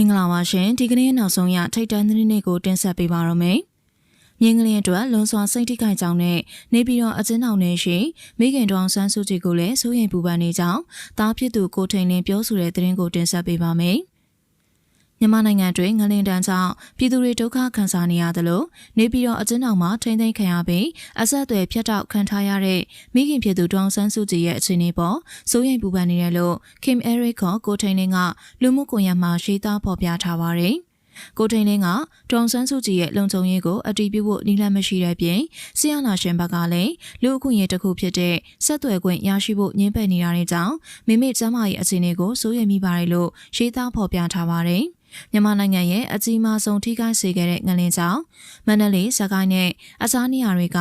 င်္ဂလာပါရှင်ဒီကနေ့နောက်ဆုံးရထိတ်တန်းသတင်းတွေကိုတင်ဆက်ပေးပါရမယ်မြင်းကလေးအတွက်လွန်စွာစိတ်ထိခိုက်ကြောင်းနဲ့နေပြည်တော်အကျဉ်းထောင်ထဲရှိမိခင်တော်ဆန်းစုကြည်ကိုလည်းစိုးရိမ်ပူပန်နေကြောင်းတားဖြစ်သူကိုထိန်လင်းပြောဆိုတဲ့သတင်းကိုတင်ဆက်ပေးပါမယ် မြန်မာနိုင်ငံတွင်ငလင်တန်းကြောင့်ပြည်သူတွေဒုက္ခခံစားနေရသလိုနေပြည်တော်အကျဉ်းထောင်မှာထိမ့်သိမ်းခံရပြီးအဆက်အသွယ်ဖြတ်တောက်ခံထားရတဲ့မိခင်ဖြစ်သူဒေါအောင်ဆန်းစုကြည်ရဲ့အခြေအနေပေါ်စိုးရိမ်ပူပန်နေတယ်လို့ Kim Eric ခေါ်ကိုထိန်လင်းကလူမှုကွန်ရက်မှာရှင်းသားဖော်ပြထားပါတယ်။ကိုထိန်လင်းကဒေါန်ဆန်းစုကြည်ရဲ့လုံခြုံရေးကိုအတည်ပြုဖို့နည်းလမ်းမရှိတဲ့ပြင်ဆီယနာရှင်ဘက်ကလည်းလူအခွင့်အရေးတစ်ခုဖြစ်တဲ့ဆက်သွယ်ခွင့်ရရှိဖို့ညှင်းပယ်နေတာတွေကြောင့်မိမိကျမ်းမာရေးအခြေအနေကိုစိုးရိမ်မိပါတယ်လို့ရှင်းသားဖော်ပြထားပါတယ်။ မြန်မာနိုင်ငံရဲ့အကြီးမားဆုံးထိခိုက်စေခဲ့တဲ့ငလင်ကြောင့်မန္တလေး၊စကိုင်းနဲ့အခြားနေရာတွေက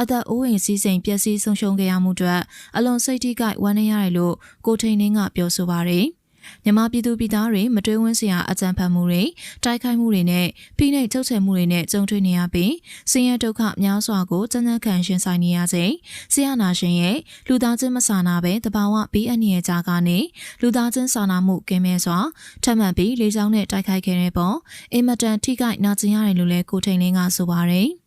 အသက်အိုးအိမ်စီးစိမ်ပျက်စီးဆုံးရှုံးခဲ့ရမှုအတွက်အလွန်စိတ်ထိခိုက်ဝမ်းနည်းရတယ်လို့ကိုထိန်နှင်းကပြောဆိုပါရယ်။ မြန်မာပြည်သူပြည်သားတွေမတွေးဝန်းစရာအကြမ်းဖက်မှုတွေတိုက်ခိုက်မှုတွေနဲ့ဖိနှိပ်ချုပ်ချယ်မှုတွေနဲ့ကြုံတွေ့နေရပြီးဆင်းရဲဒုက္ခများစွာကိုကြမ်းကြမ်းခံရှင်ဆိုင်နေရချိန်ဆရာနာရှင်ရဲ့လူသားချင်းမစာနာပဲတဘာဝဘေးအန္တရာယ်ကြားကနေလူသားချင်းစာနာမှုကင်းမဲ့စွာထပ်မံပြီးလေကြောင်းနဲ့တိုက်ခိုက်ခဲ့တဲ့ပုံအင်မတန်ထိခိုက်နာကျင်ရတယ်လို့လည်းကိုထိန်လင်းကဆိုပါတယ်။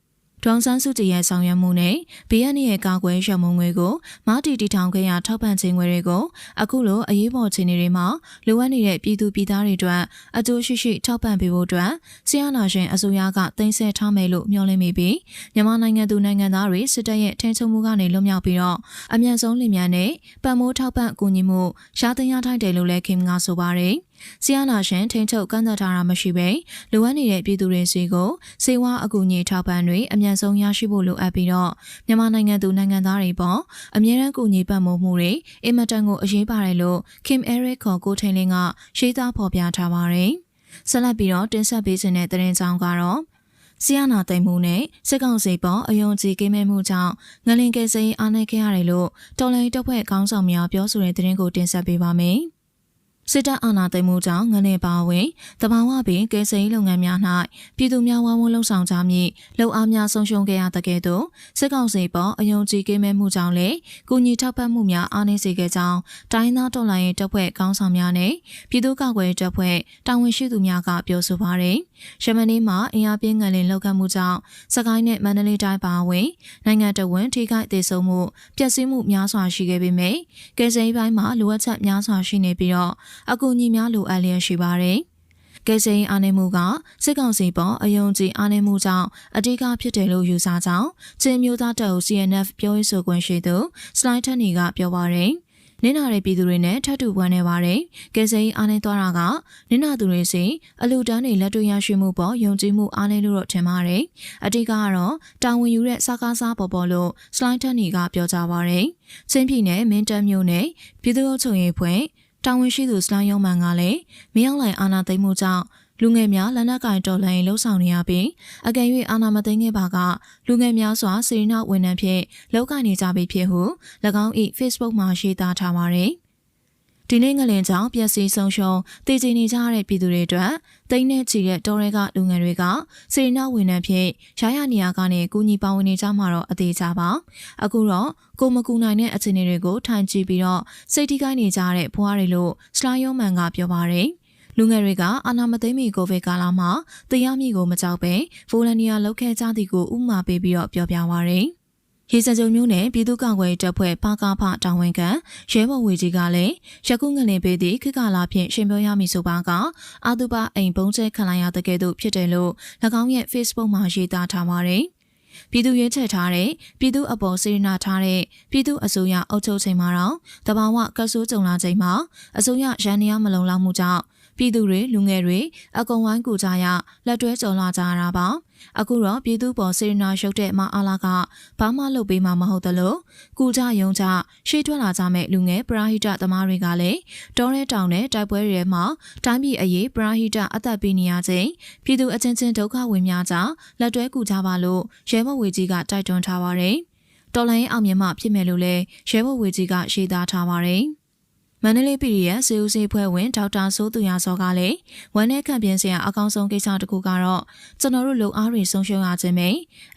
ဒေါန်ဆန်းစုကြည်ရဲ့ဆောင်ရွက်မှုနဲ့ဘီယန်ရဲ့ကာကွယ်ရမုံငွေကိုမာတီတီထောင်ခဲ့ရထောက်ပံ့ခြင်းငွေတွေကိုအခုလိုအရေးပေါ်ခြေနေတွေမှာလိုအပ်နေတဲ့ပြည်သူပြည်သားတွေအတွက်အကျိုးရှိရှိထောက်ပံ့ပေးဖို့အတွက်ဆီယနာရှင်အစိုးရကတင်ဆက်ထားမယ်လို့မျှော်လင့်မိပြီးမြန်မာနိုင်ငံသူနိုင်ငံသားတွေစစ်တပ်ရဲ့ထင်းချုံမှုကနေလွတ်မြောက်ပြီးတော့အမြန်ဆုံးလင်မြန်နဲ့ပတ်မိုးထောက်ပံ့ကူညီမှုရှားသိမ်းရထိုက်တယ်လို့လည်းခင်ကဆိုပါတယ်။ ဆီယနာရှင်ထိန်ချုပ်ကန့်သက်ထားတာမရှိဘဲလိုအပ်နေတဲ့ပြည်သူတွေစီကိုစေဝါအကူအညီထောက်ပံ့တွေအမြန်ဆုံးရရှိဖို့လိုအပ်ပြီးတော့မြန်မာနိုင်ငံသူနိုင်ငံသားတွေပေါ်အမြဲတမ်းကူညီပံ့ပိုးမှုတွေအင်မတန်ကိုအရေးပါတယ်လို့ Kim Eric ခေါ်ကိုထိန်လင်းကရှင်းသားဖော်ပြထားပါတယ်။ဆက်လက်ပြီးတော့တင်ဆက်ပေးခြင်းတဲ့သတင်းကြောင်းကတော့ဆီယနာသိမ်းမှုနဲ့စစ်ကောင်စီပေါ်အယုံကြည်ကိမဲမှုကြောင့်ငလင်ကယ်ဆယ်ရေးအားနည်းခဲ့ရတယ်လို့တော်လိုင်းတပ်ဖွဲ့ခေါင်းဆောင်များပြောဆိုတဲ့သတင်းကိုတင်ဆက်ပေးပါမယ်။ စစ်တပ်အာဏာသိမ်းမှုကြောင့်ငနေပါဝင်တဘာဝပင်ကယ်ဆယ်ရေးလုပ်ငန်းများ၌ပြည်သူများဝမ်းဝန်းလှုံ့ဆော်ကြမည်လှုပ်အားများဆုံးရှုံးခဲ့ရတဲ့ကဲ့သို့စစ်ကောင်စီပေါ်အယုံကြည်ကင်းမဲ့မှုကြောင့်လည်းကုညီထောက်ပံ့မှုများအားနည်းစေခဲ့ကြောင်းတိုင်းသားတော်လှန်ရေးတပ်ဖွဲ့ကောင်းဆောင်များနဲ့ပြည်သူ့ကာကွယ်တပ်ဖွဲ့တာဝန်ရှိသူများကပြောဆိုပါရယ်ရမနီမှာအင်အားပြင်းငလင်လောက်ခတ်မှုကြောင့်စကိုင်းနဲ့မန္တလေးတိုင်းပါဝင်နိုင်ငံတော်ဝန်ထိခိုက်ဒေဆုံးမှုပျက်စီးမှုများစွာရှိခဲ့ပေမယ့်ကယ်ဆယ်ရေးပိုင်းမှာလိုအပ်ချက်များစွာရှိနေပြီးတော့အကူအညီများလိုအပ်လျက်ရှိပါတယ်။ကယ်ဆယ်ရေးအားနည်းမှုကစစ်ကောင်စီပေါ်အယုံကြည်အားနည်းမှုကြောင့်အဓိကဖြစ်တယ်လို့ယူဆကြောင်းချင်းမျိုးသားတပ်ဦး CNF ပြောရေးဆိုခွင့်ရှိသူစလိုက်ထန်နီကပြောပါရယ်။ နင်းနာတဲ့ပြည်သူတွေနဲ့ထပ်တူပွားနေပါတယ်။ကယ်ဆယ်ရေးအားနည်းသွားတာကနင်းနာသူတွေစီအလူတန်းတွေလက်တွေ့ရရှိမှုပေါ်ယုံကြည်မှုအားနည်းလို့တော့ထင်ပါတယ်။အတိကကတော့တာဝန်ယူတဲ့စကားစားပေါ်ပေါ်လို့စလိုက်ထန်နီကပြောကြပါရယ်။ချင်းပြည်နယ်မင်းတပ်မြို့နယ်ပြည်သူ့အုပ်ချုပ်ရေးဖွဲ့တာဝန်ရှိသူစလိုင်းယောမန်ကလည်းမင်းအောင်လှိုင်အာဏာသိမ်းမှုကြောင့် လူငယ်များလက်နက်ကင်တော်လှန်ရေးလှုပ်ဆောင်နေရပြီးအကယ်၍အာဏာမသိမ်းခဲ့ပါကလူငယ်များစွာစေရနာဝန်ထမ်းဖြင့်လောက်ကိုင်နေကြပြီဖြစ်ဟု၎င်း၏ Facebook မှာရေးသားထားပါတယ်။ဒီနေ့ငလင်ကြောင့်ပျက်စီးဆုံးရှုံးတည်ကြည်နေကြတဲ့ပြည်သူတွေအတွက်တိတ်နဲ့ချီတဲ့တော်ရဲကလူငယ်တွေကစေရနာဝန်ထမ်းဖြင့်ရရနေရာကနေကူညီပါဝင်နေကြမှာတော့အသေးချပါအခုတော့ကိုမကူနိုင်တဲ့အခြေအနေတွေကိုထိုင်ကြည့်ပြီးတော့စိတ်ထိခိုက်နေကြတဲ့ဘွားတွေလို့စလာယောမန်ကပြောပါတယ် လူငယ်တွေကအာနာမသိမီကိုဗစ်ကာလမှာတရားမိကိုမကြောက်ပဲဗိုလန်နီယာလောက်ခဲ့ကြသည်ကိုဥမာပေးပြီးတော့ပြောပြပါရယ်ရေစကြုံမျိုးနဲ့ပြည်သူ့ကာကွယ်တပ်ဖွဲ့ပါကားဖတာဝန်ခံရဲဘော်ဝေကြီးကလည်းရကုငလင်ပေးသည့်ခေတ်ကာလဖြင့်ရှင်ပြောရမည်ဆိုပါကအာသူပအိမ်ဘုံကျဲခံလိုက်ရတဲ့ကဲ့သို့ဖြစ်တယ်လို့၎င်းရဲ့ Facebook မှာရေးသားထားပါတယ်။ပြည်သူရွေးချယ်ထားတဲ့ပြည်သူအပေါ်စေရနာထားတဲ့ပြည်သူအစိုးရအုပ်ချုပ်ချိန်မှာတော့တဘာဝကဆိုးကြုံလာချိန်မှာအစိုးရရန်နေရမလုံလောက်မှုကြောင့် ပြည်သူတွေလူငယ်တွေအကုံဝိုင်းကူကြရလက်တွဲကြုံလာကြရတာပါအခုတော့ပြည်သူပေါ်စေရနာရုပ်တဲ့မအားလာကဘာမှလုပ်ပေးမှာမဟုတ်သလိုကူကြယုံကြရှေ့ထွက်လာကြမဲ့လူငယ်ပရာဟိတသမားတွေကလည်းတောထဲတောင်နဲ့တိုက်ပွဲတွေမှာတိုင်းပြည်အရေးပရာဟိတအသက်ပေးနေရခြင်းပြည်သူအချင်းချင်းဒုက္ခဝင်များကြလက်တွဲကူကြပါလို့ရဲမဝေကြီးကတိုက်တွန်းထားပါတယ်တော်လိုင်းအောင်မြင်မှဖြစ်မယ်လို့လည်းရဲဘော်ဝေကြီးကရှေ့သားထားပါတယ်။ မမန္တလေး PDF စေဦးစေးဖွဲ့ဝင်ဒေါက်တာစိုးသူရစောကလည်းဝန်내ခံပြင်းစရာအကောင်းဆုံးကိစ္စတစ်ခုကတော့ကျွန်တော်တို့လုံအားတွေဆုံးရှုံးရခြင်းပဲ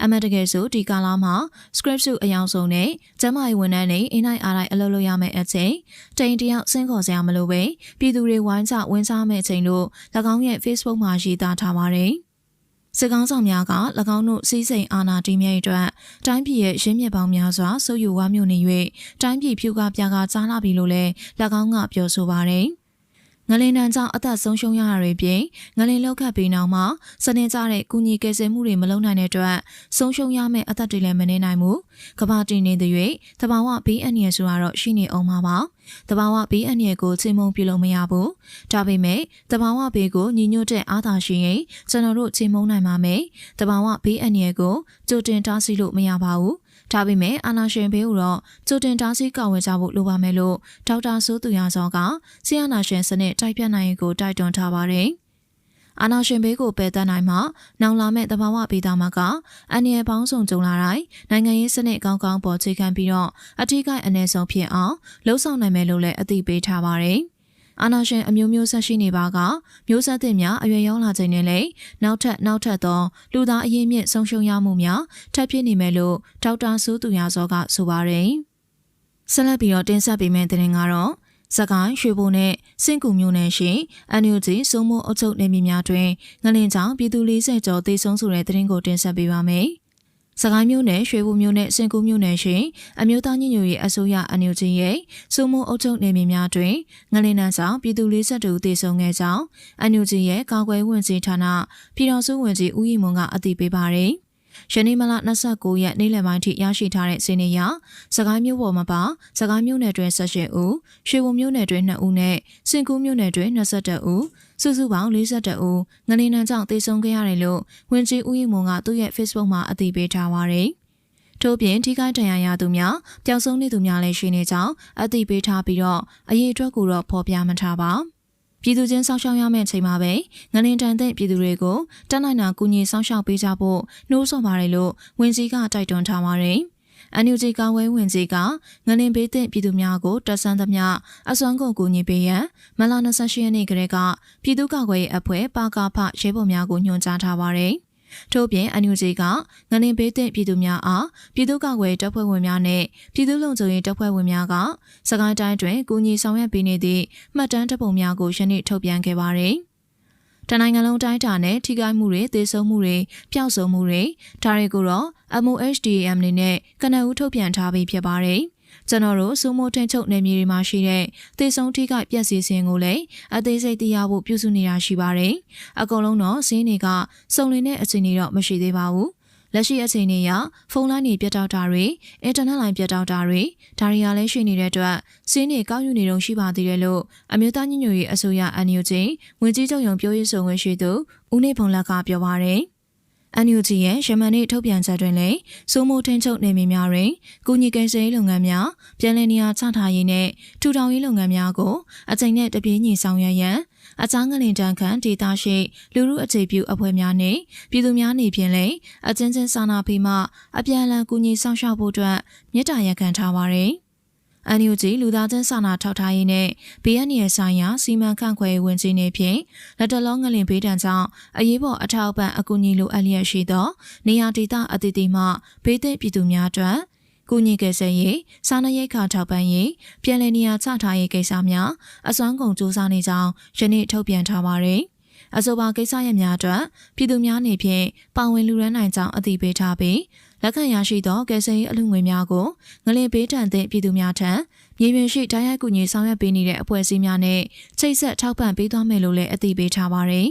အမှန်တကယ်ဆိုဒီကာလမှာ script စုအယောင်ဆုံးနဲ့ကျမကြီးဝန်ထမ်းတွေအင်းနိုင်အားတိုင်းအလုပ်လုပ်ရမယ့်အချိန်တိန်တယောက်ဆင်းခေါ်စရာမလိုပဲပြည်သူတွေဝိုင်းကြဝင်းစားမယ့်အချိန်လို့၎င်းရဲ့ Facebook မှာရေးသားထားပါတယ် စစ်ကောင်းဆောင်များက၎င်းတို့စီးစိမ်အာဏာတည်မြဲအတွက်တိုင်းပြည်ရဲ့ရင်းမြစ်ပေါင်းများစွာဆုပ်ယူဝါမျိုးနေ၍တိုင်းပြည်ဖြူကပြာကကြားလာပြီလို့လည်း၎င်းကပြောဆိုပါတယ်။ ငလင်တန်းကြောင့်အသက်ဆုံးရှုံးရတာတွေပြင်ငလင်လောက်ခတ်ပြီးနောက်မှာစနေကြတဲ့ကုညီကယ်ဆယ်မှုတွေမလုပ်နိုင်တဲ့အတွက်ဆုံးရှုံးရမယ့်အသက်တွေလည်းမနေနိုင်ဘူး။ကဘာတည်နေတဲ့၍တဘာဝဘေးအန္တရာယ်ဆိုတာတော့ရှိနေအောင်ပါပါ။တဘာဝဘေးအန္တရာယ်ကိုချိန်မုံပြုလုပ်မရဘူး။ဒါပေမဲ့တဘာဝဘေးကိုညီညွတ်တဲ့အားသာရှိရင်ကျွန်တော်တို့ချိန်မုံနိုင်ပါမယ်။တဘာဝဘေးအန္တရာယ်ကိုကြိုတင်တားဆီးလို့မရပါဘူး။ ဒါပေမဲ့အာနာရှင်ဘေးကိုတော့ကြိုတင်တားဆီးကာဝယ်ကြဖို့လိုပါမယ်လို့ဒေါက်တာစိုးသူရစောကဆီယနာရှင်စနစ်တိုက်ပြနိုင်ရေးကိုတိုက်တွန်းထားပါတယ်။အာနာရှင်ဘေးကိုပယ်တတ်နိုင်မှနောင်လာမဲ့တဘာဝပေးသားမှာကအန်ရယ်ပေါင်းစုံကြုံလာတိုင်းနိုင်ငံရေးစနစ်ကောင်းကောင်းပေါ်ခြေခံပြီးတော့အထူးကိအနေဆုံးဖြစ်အောင်လှုံ့ဆော်နိုင်မယ်လို့လည်းအသိပေးထားပါတယ်။ အာနာရှင်အမျိုးမျိုးဆက်ရှိနေပါကမျိုးဆက်သစ်များအရွယ်ရောက်လာခြင်းနဲ့လည်းနောက်ထပ်နောက်ထပ်သောလူသားအရေးမြင့်ဆုံးရှုံးရမှုများထပ်ဖြစ်နေမယ်လို့ဒေါက်တာဆူးသူရစောကဆိုပါတယ်။ဆက်လက်ပြီးတော့တင်ဆက်ပေးမယ့်တင်ကတော့စကိုင်းရွှေဘိုနဲ့စင့်ကူမျိုးနယ်ရှိအန်ယူဂျီစုံမိုးအုပ်ချုပ်နေမြေများတွင်ငလင်ကြောင့်ပြည်သူ40ကျော်သေဆုံးဆိုတဲ့သတင်းကိုတင်ဆက်ပေးပါမယ်။ စကိုင်းမျိုးနယ်ရွှေဘိုမျိုးနယ်စင်ကူမျိုးနယ်ရှိအမျိုးသားညညရေးအစိုးရအန်ယူဂျီရဲ့စုံမိုးအုပ်ချုပ်နေမြေများတွင်ငလင်နန်းဆောင်ပြည်သူ42သေဆုံးခဲ့ကြောင်းအန်ယူဂျီရဲ့ကာကွယ်ဝင်ကြီးဌာနပြည်တော်စုဝင်ကြီးဦးရီမွန်ကအသိပေးပါရယ်။ယနေ့မလ29ရက်နေ့လယ်ပိုင်းထိရရှိထားတဲ့စီးနေရစကိုင်းမြို့ပေါ်မှာပါစကိုင်းမြို့နယ်တွင်18ဦးရွှေဘုံမြို့နယ်တွင်2ဦးနဲ့စင်ကူးမြို့နယ်တွင်22ဦး စုစုပေါင်း42ဦးငလင်းနံကြောင့်သေဆုံးခဲ့ရတယ်လို့ဝင်ကြီးဦးရီမွန်ကသူ့ရဲ့ Facebook မှာအသိပေးထားပါတယ်ထို့ပြင်ထိခိုက်ဒဏ်ရာရသူများပျောက်ဆုံးနေသူများလည်းရှိနေကြောင်းအသိပေးထားပြီးတော့အရေးအတွက်ကိုတော့ဖော်ပြမထားပါ။ပြည်သူချင်းစောင့်ရှောက်ရမယ့်ချိန်မှာပဲငလင်တန်တဲ့ပြည်သူတွေကိုတတ်နိုင်တာကူညီစောင့်ရှောက်ပေးကြဖို့နှိုးဆော်ပါတယ်လို့ဝင်ကြီးကတိုက်တွန်းထားပါတယ်။ NUG ကဝဲဝင်ကြီးကငလင်ဘေးသင့်ပြည်သူများကိုတက်ဆန်းသမျှအစွမ်းကုန်ကူညီပေးရန်မလ28ရက်နေ့ကလေးကပြည်သူ့ကာကွယ်ရေးအဖွဲ့ပါကာဖရဲဘော်များကိုညွှန်ကြားထားပါတယ်။ထို့ပြင် NUG ကငလင်ပေးတဲ့ပြည်သူများအားပြည်သူ့ကာကွယ်တပ်ဖွဲ့ဝင်များနဲ့ပြည်သူ့လုံခြုံရေးတပ်ဖွဲ့ဝင်များကစကိုင်းတိုင်းတွင်ကူညီဆောင်ရွက်ပေးနေသည့်မှတ်တမ်းတပုံများကိုယနေ့ထုတ်ပြန်ခဲ့ပါသည် တနိုင်ငံလုံးတိုင်းတာနဲ့ထိခိုက်မှုတွေသေဆုံးမှုတွေပျောက်ဆုံးမှုတွေဒါတွေကိုတော့ MOHDM နေနဲ့ကနအူးထုတ်ပြန်ထားပြီးဖြစ်ပါတယ်။ကျွန်တော်တို့စုမိုးထင်းချုပ်နယ်မြေတွေမှာရှိတဲ့သေဆုံးထိခိုက်ပျက်စီးခြင်းကိုလည်းအသေးစိတ်သိရဖို့ပြုစုနေတာရှိပါတယ်။အကုန်လုံးတော့ဈေးတွေကစုံလင်တဲ့အခြေအနေတော့မရှိသေးပါဘူး။ လက်ရှိအခြေအနေအရဖုန်းလိုင်းတွေပြတ်တောက်တာတွေအင်တာနက်လိုင်းပြတ်တောက်တာတွေဒါတွေကလည်းရှိနေတဲ့အတွက်စီးနေကောက်ယူနေတော့ရှိပါသေးတယ်လို့အမျိုးသားညညရေးအစိုးရ NUG ဝင်ကြီးချုပ်ရုံပြောရေးဆိုခွင့်ရှိသူဦးနေဖုံလက်ကပြောပါရယ်။ NUG ရဲ့ရမန်နေ့ထုတ်ပြန်ချက်တွင်လည်းစိုးမိုးထင်းချုပ်နေမြေများတွင်ကုညီကိန်းစေးလုပ်ငန်းများပြည်내နေရာချထားရေးနဲ့ထူထောင်ရေးလုပ်ငန်းများကိုအချိန်နဲ့တပြေးညီဆောင်ရွက်ရန် အချားငလင်တန်းခန့်ဒေတာရှိ လူမှုအခြေပြုအဖွဲ့များနှင့်ပြည်သူများနေဖြင့်လည်းအချင်းချင်းစာနာဖေးမှအပြန်အလှန်ကူညီဆောင်ရှောက်ဖို့အတွက်မြစ်တာရက်ခံထားပါရယ်။ NUG လူသားချင်းစာနာထောက်ထားရေးနဲ့ BNN ဆိုင်ရာစီမံခန့်ခွဲရေးဝန်ကြီးနေဖြင့်လက်တလုံးငလင်ဘေးဒဏ်ကြောင့်အရေးပေါ်အထောက်အပံ့အကူအညီလိုအပ်လျက်ရှိသော နေရာဒေသအသီးသီးမှဘေးသင့်ပြည်သူများအတွက် ကူညီကယ်ဆယ်ရေးစားနပ်ရိက္ခာထောက်ပံ့ရေးပြည်내နေရာချထားရေးကိစ္စများအစွမ်းကုန်စူးစမ်းနေကြောင်းယနေ့ထုတ်ပြန်ထားပါရယ်အဆိုပါကိစ္စရပ်များအတွက်ပြည်သူများနေဖြင့်ပါဝင်လူရန်နိုင်ကြောင်းအသိပေးထားပြီးလက်ခံရရှိသောကယ်ဆယ်ရေးအလူငွေများကိုငလင်ပေးထံသည့်ပြည်သူများထံမြေပြင်ရှိတိုင်းရိုက်ကူညီဆောင်ရွက်ပေးနေတဲ့အဖွဲ့အစည်းများနဲ့ချိတ်ဆက်ထောက်ပံ့ပေးသွားမယ်လို့လည်းအသိပေးထားပါရယ်